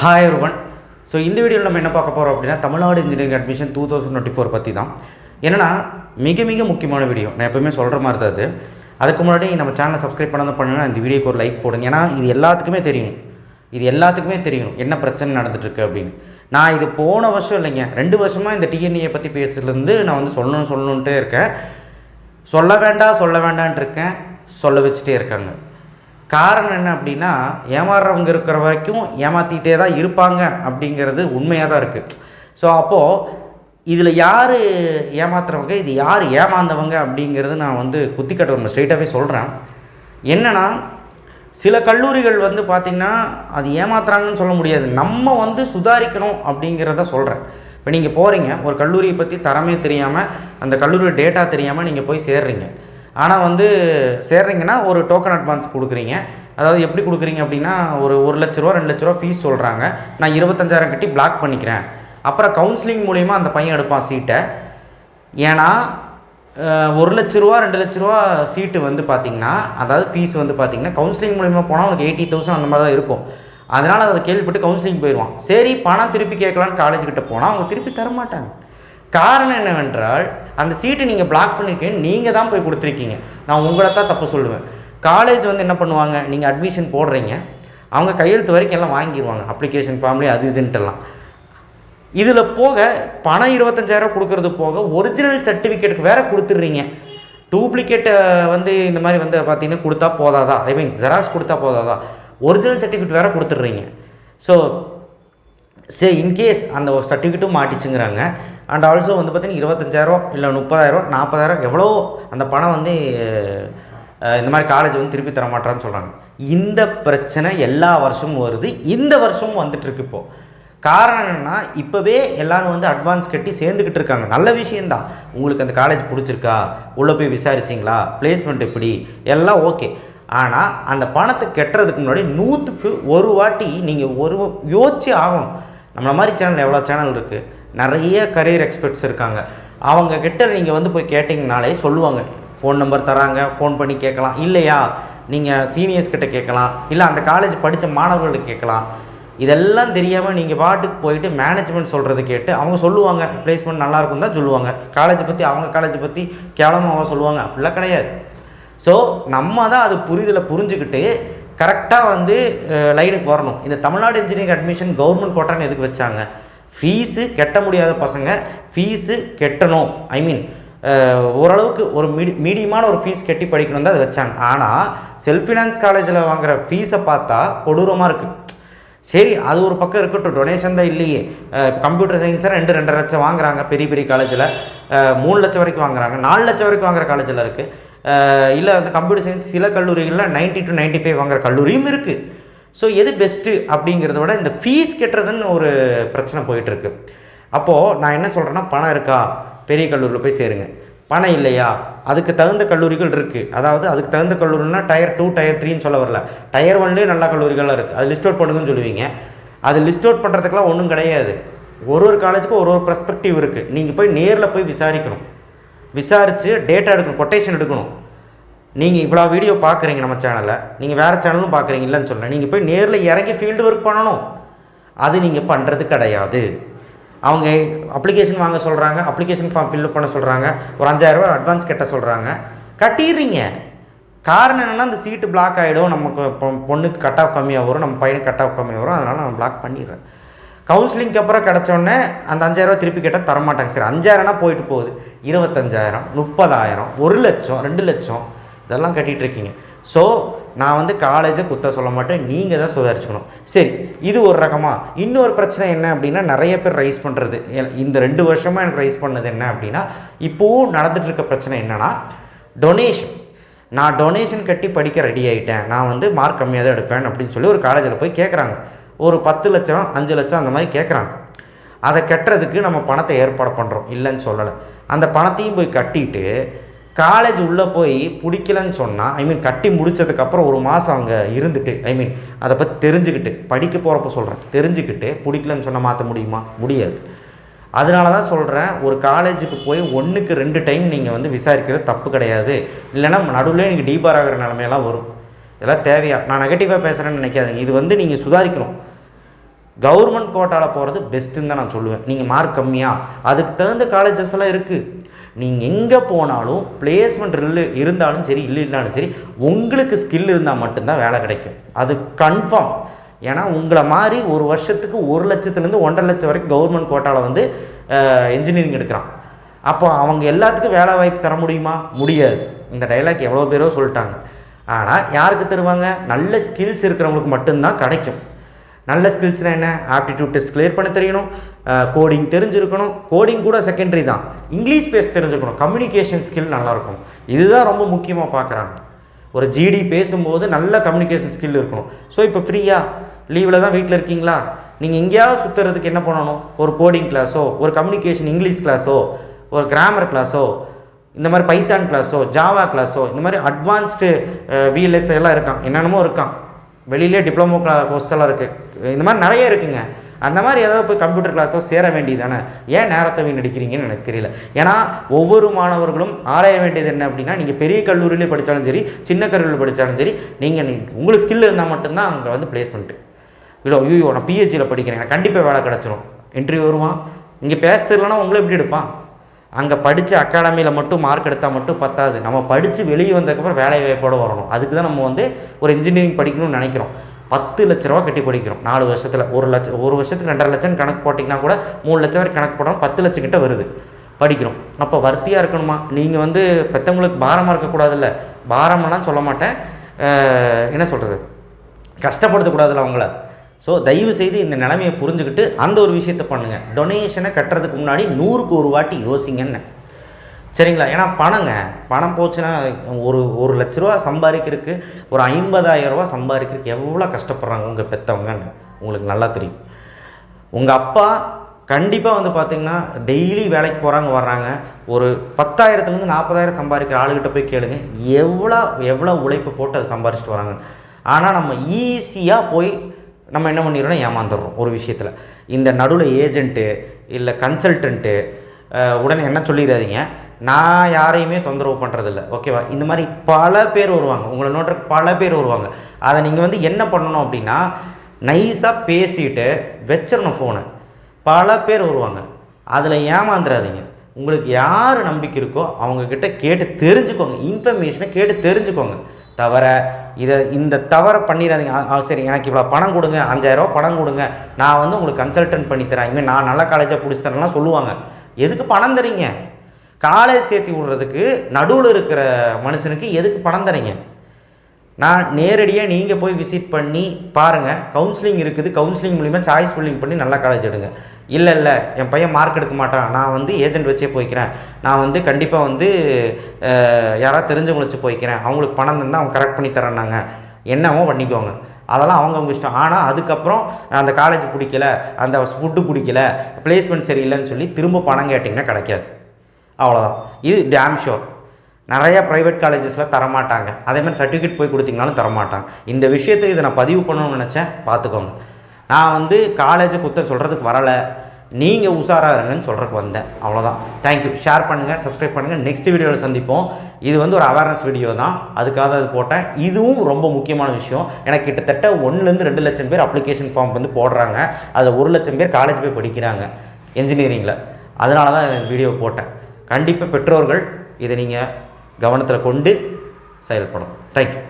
Hi one so இந்த வீடியோவில் நம்ம என்ன பார்க்க போகிறோம் அப்படின்னா Tamil Nadu engineering admission two thousand twenty four பற்றி தான் என்னன்னா மிக மிக முக்கியமான வீடியோ. நான் எப்பவுமே சொல்கிற மாதிரி தான் அது. அதுக்கு முன்னாடி நம்ம சேனலை சப்ஸ்கிரைப் பண்ணாத பண்ணுன்னா இந்த வீடியோக்கு ஒரு லைக் போடுங்க. ஏன்னா இது எல்லாத்துக்குமே தெரியும். இது எல்லாத்துக்குமே தெரியும். என்ன பிரச்சனை நடந்துட்டுருக்கு அப்படின்னு. நான் இது போன வருஷம் இல்லைங்க. ரெண்டு வருஷமாக இந்த டிஎன்ஏ பற்றி பேசுறதுலேருந்து நான் வந்து சொல்லணும் சொல்லணுன்ட்டே இருக்கேன். சொல்ல வேண்டாம் சொல்ல வேண்டான்ட்டு இருக்கேன். சொல்ல வச்சுட்டே இருக்காங்க. காரணம் என்ன அப்படின்னா ஏமாறுறவங்க இருக்கிற வரைக்கும் ஏமாற்றிக்கிட்டே தான் இருப்பாங்க அப்படிங்கிறது உண்மையாக தான் இருக்குது ஸோ அப்போது இதில் யார் ஏமாத்துறவங்க இது யார் ஏமாந்தவங்க அப்படிங்கிறது நான் வந்து குத்திக்கட்ட ஒன்று ஸ்ட்ரெயிட்டாகவே சொல்கிறேன் என்னென்னா சில கல்லூரிகள் வந்து பார்த்திங்கன்னா அது ஏமாத்துறாங்கன்னு சொல்ல முடியாது. நம்ம வந்து சுதாரிக்கணும் அப்படிங்கிறத சொல்கிறேன் இப்போ நீங்கள் போகிறீங்க ஒரு கல்லூரியை பற்றி தரமே தெரியாமல் அந்த கல்லூரி டேட்டா தெரியாமல் நீங்கள் போய் சேர்றீங்க. ஆனால் வந்து சேர்றீங்கன்னா ஒரு டோக்கன் அட்வான்ஸ் கொடுக்குறீங்க. அதாவது எப்படி கொடுக்குறீங்க அப்படின்னா ஒரு ஒரு லட்ச ரூபா ரெண்டு லட்ச ரூபா ஃபீஸ் சொல்கிறாங்க நான் இருபத்தஞ்சாயிரம் கட்டி பிளாக் பண்ணிக்கிறேன். அப்புறம் கவுன்சிலிங் மூலிமா அந்த பையன் எடுப்பான் சீட்டை ஏன்னா ஒரு லட்ச ரூபா ரெண்டு லட்ச ரூபா சீட்டு வந்து பார்த்தீங்கன்னா அதாவது ஃபீஸ் வந்து பார்த்தீங்கன்னா கவுன்சிலிங் மூலிமா போனால் அவனுக்கு எயிட்டி தௌசண்ட் அந்த மாதிரி தான் இருக்கும். அதனால் அதை கேள்விப்பட்டு கவுன்சிலிங் போயிடுவான். சரி பணம் திருப்பி கேட்கலான்னு காலேஜ் கிட்ட போனால் அவங்க திருப்பி தர மாட்டாங்க காரணம் என்னவென்றால் அந்த சீட்டை நீங்கள் பிளாக் பண்ணியிருக்கீங்க நீங்கள் தான் போய் கொடுத்துருக்கீங்க. நான் உங்களை தான் தப்பு சொல்லுவேன். காலேஜ் வந்து என்ன பண்ணுவாங்க? நீங்கள் அட்மிஷன் போடுறீங்க. அவங்க கையெழுத்து வரைக்கும் எல்லாம் வாங்கிடுவாங்க அப்ளிகேஷன் ஃபார்ம்லேயே அது இதுன்ட்டுலாம். இதில் போக பணம் இருபத்தஞ்சாயிரம் கொடுக்கறது போக ஒரிஜினல் சர்டிஃபிகேட்டுக்கு வேற கொடுத்துட்றீங்க. டூப்ளிகேட்டை வந்து இந்த மாதிரி வந்து பார்த்தீங்கன்னா கொடுத்தா போதாதா? ஐ மீன் ஜெராக்ஸ் கொடுத்தா போதாதா? ஒரிஜினல் சர்டிஃபிகேட் வேறு கொடுத்துட்றீங்க. ஸோ சரி இன்கேஸ் அந்த ஒரு சர்டிஃபிகேட்டும் மாட்டிச்சுங்கிறாங்க. அண்ட் ஆல்சோ வந்து பார்த்தீங்கன்னா இருபத்தஞ்சாயிரம் இல்லை முப்பதாயிரம் நாற்பதாயிரம் எவ்வளோ அந்த பணம் வந்து இந்த மாதிரி காலேஜ் வந்து திருப்பி தர மாட்டான்னு சொல்கிறாங்க இந்த பிரச்சனை எல்லா வருஷமும் வருது. இந்த வருஷமும் வந்துட்டுருக்கு இப்போது காரணம் என்னென்னா இப்போவே எல்லாரும் வந்து அட்வான்ஸ் கட்டி சேர்ந்துக்கிட்டு இருக்காங்க. நல்ல விஷயந்தான் உங்களுக்கு அந்த காலேஜ் பிடிச்சிருக்கா? உள்ளே போய் விசாரிச்சிங்களா? பிளேஸ்மெண்ட் எப்படி? எல்லாம் ஓகே ஆனால் அந்த பணத்தை கெட்டுறதுக்கு முன்னாடி நூற்றுக்கு ஒரு வாட்டி நீங்கள் ஒரு யோசிச்சு ஆகணும். நம்மளை மாதிரி சேனல் எவ்வளோ சேனல் இருக்குது நிறைய கரியர் எக்ஸ்பர்ட்ஸ் இருக்காங்க. அவங்க கிட்ட நீங்கள் வந்து போய் கேட்டிங்கனாலே சொல்லுவாங்க. ஃபோன் நம்பர் தராங்க ஃபோன் பண்ணி கேட்கலாம். இல்லையா? நீங்கள் சீனியர்ஸ் கிட்ட கேட்கலாம். இல்லை அந்த காலேஜ் படித்த மாணவர்கள்ட்ட கேட்கலாம். இதெல்லாம் தெரியாமல் நீங்கள் பாட்டுக்கு போயிட்டு மேனேஜ்மெண்ட் சொல்கிறது கேட்டு அவங்க சொல்லுவாங்க. பிளேஸ்மெண்ட் நல்லா இருக்கும் தான் சொல்லுவாங்க. காலேஜை பற்றி அவங்க காலேஜை பற்றி கேவலமாக அவங்க சொல்லுவாங்க. அப்படிலாம் கிடையாது. ஸோ நம்ம தான் அது புரிதலை புரிஞ்சுக்கிட்டு கரெக்டாக வந்து லைனுக்கு வரணும். இந்த தமிழ்நாடு இன்ஜினியரிங் அட்மிஷன் கவர்மெண்ட் கோட்டான்னு எதுக்கு வச்சாங்க? ஃபீஸு கெட்ட முடியாத பசங்க ஃபீஸு கெட்டணும். ஐ மீன் ஓரளவுக்கு ஒரு மீடி மீடியமான ஒரு ஃபீஸ் கட்டி படிக்கணும் தான் அதை வச்சாங்க. ஆனால் செல்ஃப் ஃபினான்ஸ் காலேஜில் வாங்குகிற ஃபீஸை பார்த்தா கொடூரமாக இருக்குது சரி அது ஒரு பக்கம் இருக்கட்டும். டொனேஷன் தான் இல்லையே. கம்ப்யூட்டர் சயின்ஸாக ரெண்டு ரெண்டரை லட்சம் வாங்குறாங்க பெரிய பெரிய காலேஜில் மூணு லட்சம் வரைக்கும் வாங்குறாங்க. நாலு லட்சம் வரைக்கும் வாங்குற காலேஜில் இருக்குது இல்லை அந்த கம்ப்யூட்டர் சயின்ஸ் சில கல்லூரிகளில் 90 டு 95 ஃபைவ் வாங்குற கல்லூரியும் இருக்குது ஸோ எது பெஸ்ட்டு அப்படிங்கிறத விட இந்த ஃபீஸ் கட்டுறதுன்னு ஒரு பிரச்சனை போயிட்டுருக்கு. அப்போது நான் என்ன சொல்கிறேன்னா பணம் இருக்கா? பெரிய கல்லூரியில் போய் சேருங்க. பணம் இல்லையா? அதுக்கு தகுந்த கல்லூரிகள் இருக்குது அதாவது அதுக்கு தகுந்த கல்லூரினா டயர் டூ டயர் த்ரீன்னு சொல்ல வரல. டயர் ஒன்லேயே நல்ல கல்லூரிகள்லாம் இருக்குது அது லிஸ்ட் அவுட் பண்ணுங்கன்னு சொல்லுவீங்க. அது லிஸ்ட் அவுட் பண்ணுறதுக்கெலாம் ஒன்றும் கிடையாது. ஒரு ஒரு காலேஜுக்கும் ஒரு ஒரு பெர்ஸ்பெக்டிவ் இருக்குது நீங்கள் போய் நேரில் போய் விசாரிக்கணும். விசாரித்து டேட்டா எடுக்கணும் கொட்டேஷன் எடுக்கணும். நீங்கள் இவ்வளோ வீடியோ பார்க்குறீங்க நம்ம சேனலில் நீங்கள் வேறு சேனலும் பார்க்குறீங்க இல்லைன்னு சொல்லலை. நீங்கள் போய் நேரில் இறங்கி ஃபீல்டு ஒர்க் பண்ணணும். அது நீங்கள் பண்ணுறது கிடையாது. அவங்க அப்ளிகேஷன் வாங்க சொல்கிறாங்க அப்ளிகேஷன் ஃபார்ம் ஃபில்அப் பண்ண சொல்கிறாங்க ஒரு அஞ்சாயிரரூபா அட்வான்ஸ் கட்ட சொல்கிறாங்க கட்டிடுறீங்க. காரணம் என்னென்னா அந்த சீட்டு பிளாக் ஆகிடும் நமக்கு பொண்ணுக்கு கட் ஆஃப் கம்மியாக வரும் நம்ம பையனுக்கு கட் ஆஃப் கம்மியாக வரும். அதனால் நான் பிளாக் பண்ணிடுறேன். கவுன்சிலிங்க்கு அப்புறம் கிடச்சோடனே அந்த அஞ்சாயிரரூவா திருப்பி கேட்டால் தரமாட்டாங்க. சரி அஞ்சாயிரம்னா போயிட்டு போகுது. இருபத்தஞ்சாயிரம் முப்பதாயிரம் ஒரு லட்சம் ரெண்டு லட்சம் இதெல்லாம் கட்டிகிட்டு இருக்கீங்க. ஸோ நான் வந்து காலேஜை குத்த சொல்ல மாட்டேன். நீங்கள் தான் சுதாரிச்சுக்கணும். சரி இது ஒரு ரகமாக இன்னொரு பிரச்சனை என்ன அப்படின்னா நிறைய பேர் ரைஸ் பண்ணுறது இந்த ரெண்டு வருஷமாக எனக்கு ரைஸ் பண்ணது என்ன அப்படின்னா இப்போவும் நடந்துகிட்ருக்க பிரச்சனை என்னென்னா டொனேஷன் நான் டொனேஷன் கட்டி படிக்க ரெடி ஆகிட்டேன் நான் வந்து மார்க் கம்மியாக தான் எடுப்பேன் அப்படின்னு சொல்லி ஒரு காலேஜில் போய் கேட்குறாங்க ஒரு பத்து லட்சம் அஞ்சு லட்சம் அந்த மாதிரி கேட்குறாங்க அதை கட்டுறதுக்கு நம்ம பணத்தை ஏற்பாடு பண்ணுறோம் இல்லைன்னு சொல்லலை. அந்த பணத்தையும் போய் கட்டிட்டு காலேஜ் உள்ளே போய் பிடிக்கலன்னு சொன்னால் ஐ மீன் கட்டி முடிச்சதுக்கப்புறம் ஒரு மாதம் அங்கே இருந்துட்டு ஐ மீன் அதை பற்றி தெரிஞ்சுக்கிட்டு படிக்க போகிறப்ப சொல்கிறேன் தெரிஞ்சுக்கிட்டு பிடிக்கலன்னு சொன்னால் மாற்ற முடியுமா? முடியாது. அதனால தான் சொல்கிறேன் ஒரு காலேஜுக்கு போய் ஒன்றுக்கு ரெண்டு டைம் நீங்கள் வந்து விசாரிக்கிறது தப்பு கிடையாது. இல்லைன்னா நடுவில் நீங்கள் டீபார் ஆகிற நிலமையெல்லாம் வரும். இதெல்லாம் தேவையா? நான் நெகட்டிவாக பேசுகிறேன்னு நினைக்காதீங்க. இது வந்து நீங்கள் சுதாரிக்கணும். கவர்மெண்ட் கோட்டாவில் போகிறது பெஸ்ட்டுன்னு தான் நான் சொல்லுவேன். நீங்கள் மார்க் கம்மியாக அதுக்கு தகுந்த காலேஜஸ் எல்லாம் இருக்குது நீங்கள் எங்கே போனாலும் பிளேஸ்மெண்ட் இல்லை இருந்தாலும் சரி இல்லைனாலும் சரி உங்களுக்கு ஸ்கில் இருந்தால் மட்டும்தான் வேலை கிடைக்கும். அது கன்ஃபார்ம் ஏன்னா உங்களை மாதிரி ஒரு வருஷத்துக்கு ஒரு லட்சத்துலேருந்து ஒன்றரை லட்சம் வரைக்கும் கவர்மெண்ட் கோட்டாவில் வந்து இன்ஜினியரிங் எடுக்கிறான். அப்போ அவங்க எல்லாத்துக்கும் வேலை வாய்ப்பு தர முடியுமா? முடியாது. இந்த டைலாக் எவ்வளோ பேரோ சொல்லிட்டாங்க. ஆனால் யாருக்கு தருவாங்க? நல்ல ஸ்கில்ஸ் இருக்கிறவங்களுக்கு மட்டும்தான் கிடைக்கும். நல்ல ஸ்கில்ஸ்னால் என்ன? ஆப்டிடியூட் டெஸ்ட் கிளியர் பண்ண தெரியணும். கோடிங் தெரிஞ்சிருக்கணும். கோடிங் கூட செகண்டரி தான். இங்கிலீஷ் பேச தெரிஞ்சுக்கணும் கம்யூனிகேஷன் ஸ்கில் நல்லாயிருக்கும் இதுதான் ரொம்ப முக்கியமாக பார்க்குறாங்க ஒரு ஜிடி பேசும்போது நல்ல கம்யூனிகேஷன் ஸ்கில் இருக்கணும். ஸோ இப்போ ஃப்ரீயாக லீவில் தான் வீட்டில் இருக்கீங்களா? நீங்கள் எங்கேயாவது சுற்றுறதுக்கு என்ன பண்ணணும்? ஒரு கோடிங் கிளாஸோ ஒரு கம்யூனிகேஷன் இங்கிலீஷ் கிளாஸோ ஒரு கிராமர் கிளாஸோ இந்த மாதிரி பைத்தான் கிளாஸோ ஜாவா கிளாஸோ இந்த மாதிரி அட்வான்ஸ்டு விஎல்எஸ் எல்லாம் இருக்கான் என்னென்னமோ இருக்கான் வெளியிலே டிப்ளமோ கிளா கோர்ஸ் எல்லாம் இருக்குது இந்த மாதிரி நிறைய இருக்குங்க. அந்த மாதிரி ஏதாவது போய் கம்ப்யூட்டர் கிளாஸோ சேர வேண்டியது தானே ஏன் நேரத்தை வீணடிக்கிறீங்கன்னு எனக்கு தெரியல. ஏன்னா ஒவ்வொரு மாணவர்களும் ஆராய வேண்டியது என்ன அப்படின்னா நீங்கள் பெரிய கல்லூரியிலே படித்தாலும் சரி சின்ன கல்லூரியில் படித்தாலும் சரி நீங்கள் உங்களுக்கு ஸ்கில் இருந்தால் மட்டும்தான் அங்கே வந்து பிளேஸ்மெண்ட்டு இல்லை ஐயோ நான் பிஹெச்சியில் படிக்கிறேன். எனக்கு கண்டிப்பாக வேலை கிடச்சிரும். இன்டர்வியூ வருவான். இங்கே பேச தெரியலனா உங்களை எப்படி எடுப்பான்? அங்கே படித்த அகாடமியில் மட்டும் மார்க் எடுத்தால் மட்டும் பத்தாது. நம்ம படித்து வெளியே வந்ததுக்கப்புறம் வேலை வாய்ப்போடு வரணும். அதுக்கு தான் நம்ம வந்து ஒரு இன்ஜினியரிங் படிக்கணும்னு நினைக்கிறோம். பத்து லட்ச ரூபா கட்டி படிக்கிறோம். நாலு வருஷத்தில் ஒரு லட்சம் ஒரு வருஷத்துக்கு ரெண்டரை லட்சம் கணக்கு போட்டிங்கன்னா கூட மூணு லட்சம் வரைக்கும் கணக்கு போடணும் பத்து லட்சம் கிட்ட வருது. படிக்கிறோம். அப்போ வர்த்தியாக இருக்கணுமா? நீங்கள் வந்து பெற்றவங்களுக்கு பாரமாக இருக்கக்கூடாதுல்ல பாரமெல்லாம் சொல்ல மாட்டேன். என்ன சொல்கிறது கஷ்டப்படுத்தக்கூடாதுல்ல அவங்கள. ஸோ தயவு செய்து இந்த நிலைமையை புரிஞ்சுக்கிட்டு அந்த ஒரு விஷயத்தை பண்ணுங்கள் டொனேஷனை கட்டுறதுக்கு முன்னாடி நூறுக்கு ஒரு வாட்டி யோசிங்கன்னு. சரிங்களா? ஏன்னா பணங்க பணம் போச்சுன்னா ஒரு ஒரு லட்ச ரூபா சம்பாதிக்கிறதுக்கு ஒரு ஐம்பதாயிரம் ரூபா சம்பாதிக்கிறதுக்கு எவ்வளோ கஷ்டப்படுறாங்க உங்கள் பெற்றவங்கன்னு உங்களுக்கு நல்லா தெரியும். உங்கள் அப்பா கண்டிப்பாக வந்து பார்த்திங்கன்னா டெய்லி வேலைக்கு போகிறாங்க வர்றாங்க. ஒரு பத்தாயிரத்துலேருந்து நாற்பதாயிரம் சம்பாதிக்கிற ஆளுகிட்ட போய் கேளுங்க. எவ்வளோ எவ்வளோ உழைப்பு போட்டு அதை சம்பாரிச்சிட்டு வராங்க. ஆனால் நம்ம ஈஸியாக போய் நம்ம என்ன பண்ணிடுறோன்னா ஏமாந்துடுறோம் ஒரு விஷயத்தில். இந்த நடுவில் ஏஜென்ட்டு இல்லை கன்சல்டன்ட்டு உடனே என்ன சொல்லிடாதீங்க. நான் யாரையுமே தொந்தரவு பண்ணுறதில்ல ஓகேவா இந்த மாதிரி பல பேர் வருவாங்க. உங்களை நோட்டு பல பேர் வருவாங்க. அதை நீங்கள் வந்து என்ன பண்ணணும் அப்படின்னா நைஸாக பேசிட்டு வச்சிடணும் ஃபோனை பல பேர் வருவாங்க. அதில் ஏமாந்துடாதீங்க உங்களுக்கு யார் நம்பிக்கை இருக்கோ அவங்கக்கிட்ட கேட்டு தெரிஞ்சுக்கோங்க. இன்ஃபர்மேஷனை கேட்டு தெரிஞ்சுக்கோங்க. தவிர இதை இந்த தவறை பண்ணிடாதீங்க. ஆ, ஆ, சரி எனக்கு இவ்வளோ பணம் கொடுங்க அஞ்சாயிரரூவா பணம் கொடுங்க. நான் வந்து உங்களுக்கு கன்சல்டன்ட் பண்ணி தரேன். இனிமேல் நான் நல்ல காலேஜாக பிடிச்சி தரேன்லாம் சொல்லுவாங்க. எதுக்கு பணம் தரீங்க? காலேஜ் சேர்த்து விட்றதுக்கு நடுவில் இருக்கிற மனுஷனுக்கு எதுக்கு பணம் தரீங்க? நான் நேரடியாக நீங்கள் போய் விசிட் பண்ணி பாருங்கள் கவுன்சிலிங் இருக்குது. கவுன்சிலிங் மூலிமா சாய்ஸ் ஃபில்லிங் பண்ணி நல்லா காலேஜ் எடுங்க. இல்லை இல்லை என் பையன் மார்க் எடுக்க மாட்டான். நான் வந்து ஏஜென்ட் வச்சே போய்க்கிறேன். நான் வந்து கண்டிப்பாக வந்து யாராவது தெரிஞ்சவங்க வச்சு போய்க்கிறேன். அவங்களுக்கு பணம் தந்தால் அவங்க கரெக்ட் பண்ணி தரேன்னாங்க. என்னவோ பண்ணிக்கோங்க. அதெல்லாம் அவங்கவுங்க இஷ்டம். ஆனால் அதுக்கப்புறம் அந்த காலேஜ் பிடிக்கல. அந்த ஃபுட்டு பிடிக்கல. பிளேஸ்மெண்ட் சரியில்லைன்னு சொல்லி திரும்ப பணம் கேட்டிங்கன்னா கிடைக்காது. அவ்வளோதான் இது டேம் ஷோர் நிறைய ப்ரைவேட் காலேஜஸில் தரமாட்டாங்க. அதேமாதிரி சர்டிஃபிகேட் போய் கொடுத்தீங்கனாலும் தரமாட்டாங்க. இந்த விஷயத்தை இதை நான் பதிவு பண்ணணும்னு நினச்சேன். பார்த்துக்கோங்க. நான் வந்து காலேஜை குத்த சொல்கிறதுக்கு வரலை. நீங்கள் உஷாராக இருங்கன்னு சொல்கிறதுக்கு வந்தேன். அவ்வளோதான் தேங்க்யூ ஷேர் பண்ணுங்கள் சப்ஸ்கிரைப் பண்ணுங்கள் நெக்ஸ்ட் வீடியோவில் சந்திப்போம். இது வந்து ஒரு அவேர்னஸ் வீடியோ தான். அதுக்காக அது போட்டேன். இதுவும் ரொம்ப முக்கியமான விஷயம். எனக்கு கிட்டத்தட்ட ஒன்றுலேருந்து ரெண்டு லட்சம் பேர் அப்ளிகேஷன் ஃபார்ம் வந்து போடுறாங்க. அதில் ஒரு லட்சம் பேர் காலேஜ் போய் படிக்கிறாங்க. இன்ஜினியரிங்கில் அதனால தான் இந்த வீடியோ போட்டேன். கண்டிப்பாக பெற்றோர்கள் இதை நீங்கள் கவனத்தில் கொண்டு செயல்படும் தேங்க்யூ